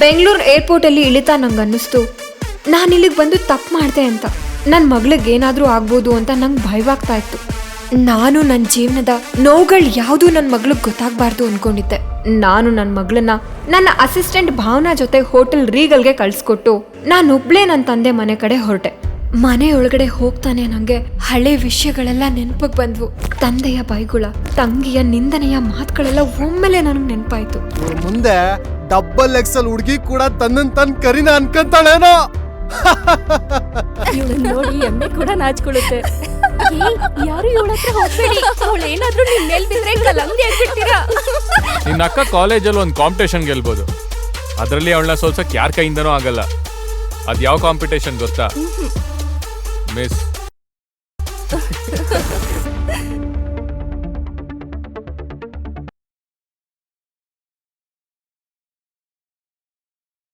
ಬೆಂಗಳೂರು ಏರ್ಪೋರ್ಟಲ್ಲಿ ಇಳಿತಾ ನಂಗೆ ಅನ್ನಿಸ್ತು ನಾನು ಇಲ್ಲಿಗೆ ಬಂದು ತಪ್ಪು ಮಾಡಿದೆ ಅಂತ. ನನ್ನ ಮಗಳಿಗೆ ಏನಾದರೂ ಆಗ್ಬೋದು ಅಂತ ನಂಗೆ ಭಯವಾಗ್ತಾ ಇತ್ತು. ನಾನು ನನ್ನ ಜೀವನದ ನೋವುಗಳು ಯಾವುದೂ ನನ್ನ ಮಗಳಿಗೆ ಗೊತ್ತಾಗಬಾರ್ದು ಅಂದ್ಕೊಂಡಿದ್ದೆ ನಾನು ನನ್ನ ಮಗಳನ್ನ ನನ್ನ ಅಸಿಸ್ಟೆಂಟ್ ಭಾವನಾ ಜೊತೆ ಹೋಟೆಲ್ ರೀಗಲ್ಗೆ ಕಳಿಸ್ಕೊಟ್ಟು ನಾನೊಬ್ಳೇ ನನ್ನ ತಂದೆ ಮನೆ ಕಡೆ ಹೊರಟೆ. ಮನೆ ಒಳಗಡೆ ಹೋಗ್ತಾನೆ ನನಗೆ ಹಳೆ ವಿಷಯಗಳೆಲ್ಲ ನೆನಪಿಗೆ ಬಂದ್ವು. ತಂದೆಯ ಬೈಗುಳ ತಂಗಿಯ ನಿಂದನೆಯ ಮಾತುಗಳೆಲ್ಲ ಒಮ್ಮೆಲೆ ನನಗೆ ನೆನಪಾಯ್ತು. ಮುಂದೆ ಡಬ್ಬಲ್ ಎಕ್ಸಲ್ ಹುಡುಗಿ ಕೂಡ ತನ್ನ ತನ್ ಕರಿನ ಅನ್ಕಂತಾಳೇನೋ. ಇವಳನ್ನ ನೋಡಿ ಎಮ್ಮೆ ಕೂಡ ನಾಚ್ಕೊಳ್ಳುತ್ತೆ. ಯಾರು ಇವಳ ಹತ್ರ ಹೋಗ್ಬೇಡಿ. ಅವಳು ಏನಾದ್ರೂ ನಿಮ್ ಮೇಲ್ ಬಿದ್ರೆ ಕಲಂಗಡಿ ಆಗ್ಬಿಡ್ತೀರಾ ನಿನ್ನ ಅಕ್ಕ ಕಾಲೇಜಲ್ಲಿ ಒಂದು ಕಾಂಪಿಟೇಷನ್ ಗೆಲ್ಬೋದು. ಅದರಲ್ಲಿ ಅವಳನ್ನ ಸೋಲ್ಸಕ್ ಯಾರ ಕೈಯಿಂದನೂ ಆಗಲ್ಲ. ಅದು ಯಾವ ಕಾಂಪಿಟೇಷನ್ ಗೊತ್ತಾ? ಮಿಸ್